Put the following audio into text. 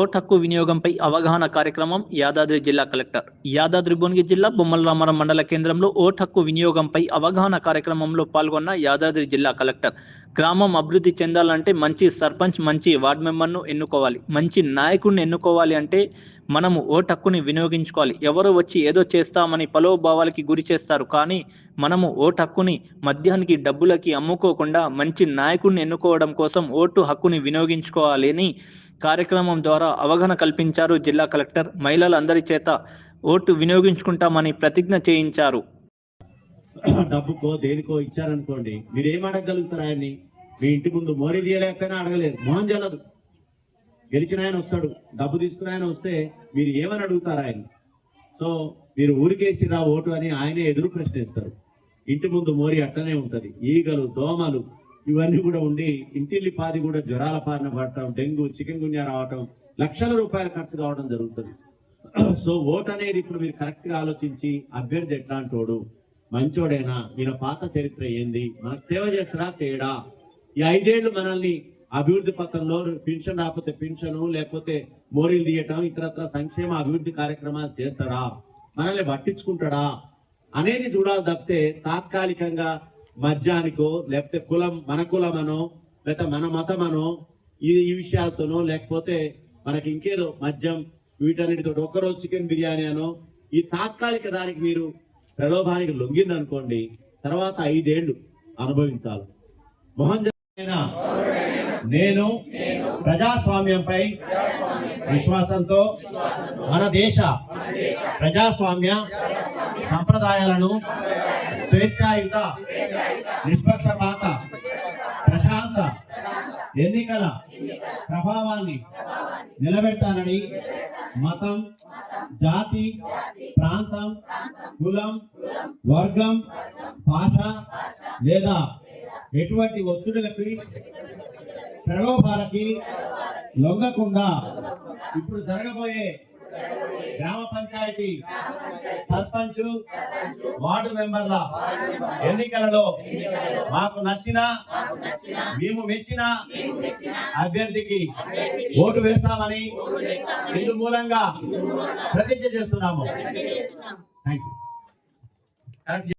Vote హక్కు వినియోగంపై అవగాహన కార్యక్రమం యాదాద్రి జిల్లా కలెక్టర్. యాదాద్రి భువనగిరి జిల్లా బొమ్మల రామారం మండల కేంద్రంలో ఓట్ హక్కు వినియోగంపై అవగాహన కార్యక్రమంలో పాల్గొన్న యాదాద్రి జిల్లా కలెక్టర్. గ్రామం అభివృద్ధి చెందాలంటే మంచి సర్పంచ్ మంచి వార్డు మెంబర్ను ఎన్నుకోవాలి. మంచి నాయకుడిని ఎన్నుకోవాలి అంటే మనము ఓట్ హక్కుని వినియోగించుకోవాలి. ఎవరో వచ్చి ఏదో చేస్తామని పలోభావాలకి గురి చేస్తారు. కానీ మనము ఓటు హక్కుని మద్యానికి డబ్బులకి అమ్ముకోకుండా మంచి నాయకుడిని ఎన్నుకోవడం కోసం ఓటు హక్కుని వినియోగించుకోవాలి అని కార్యక్రమం ద్వారా అవగాహన కల్పించారు జిల్లా కలెక్టర్. మహిళలందరి చేత ఓటు వినియోగించుకుంటామని ప్రతిజ్ఞ చేయించారు. డబ్బుకో దేనికో ఇచ్చారనుకోండి మీరు ఏం అడగగలుగుతారు ఆయన్ని? మీ ఇంటి ముందు మోరీ తీయలేకపోయినా అడగలేదు మోహన్ జలదు గెలిచిన ఆయన వస్తాడు. డబ్బు తీసుకుని ఆయన వస్తే మీరు ఏమని అడుగుతారు ఆయన సో మీరు ఊరికేసిరా ఓటు అని ఆయనే ఎదురు ప్రశ్నిస్తారు. ఇంటి ముందు మోరి అట్టనే ఉంటుంది. ఈగలు దోమలు ఇవన్నీ కూడా ఉండి ఇంటిల్లి పాది కూడా జ్వరాల పారిన పడటం డెంగ్యూ చికెన్ గున్యా రావటం లక్షల రూపాయలు ఖర్చు కావడం జరుగుతుంది. సో ఓట్ అనేది ఇప్పుడు మీరు కరెక్ట్గా ఆలోచించి అభ్యర్థి ఎట్లాంటోడు మంచోడేనా ఈయన పాత చరిత్ర ఏంది మనకు సేవ చేస్తాడా చేయడా? ఈ ఐదేళ్ళు మనల్ని అభివృద్ధి పథంలో పెన్షన్ రాకపోతే పెన్షన్ లేకపోతే మోరీలు తీయటం ఇతరత్ర సంక్షేమ అభివృద్ధి కార్యక్రమాలు చేస్తాడా? మనల్ని పట్టించుకుంటాడా? అనేది చూడాలి తప్పితే తాత్కాలికంగా మద్యానికో లేకపోతే కులం మన కులమనో లేకపోతే మన మతమనో ఈ ఈ విషయాలతోనో లేకపోతే మనకి ఇంకేదో మద్యం వీటన్నిటితో ఒక్కరోజు చికెన్ బిర్యానీ అనో ఈ తాత్కాలిక దానికి మీరు ప్రలోభానికి లొంగిందనుకోండి తర్వాత ఐదేళ్ళు అనుభవించాలి. మోహన్ నేను ప్రజాస్వామ్యంపై విశ్వాసంతో మన దేశ ప్రజాస్వామ్య సంప్రదాయాలను స్వేచ్ఛాయుత నిష్పక్షపాత ప్రశాంత ఎన్నికల ప్రభావాన్ని నిలబెడతానని మతం జాతి ప్రాంతం కులం వర్గం భాష లేదా ఎటువంటి ఒత్తిడులకి ప్రలోభాలకి లొంగకుండా ఇప్పుడు జరగబోయే గ్రామ పంచాయతీ సర్పంచ్ వార్డు మెంబర్ల ఎన్నికలలో మాకు నచ్చిన మేము మెచ్చిన అభ్యర్థికి ఓటు వేస్తామని ఇందు మూలంగా ప్రతిజ్ఞ చేస్తున్నాము. Thank you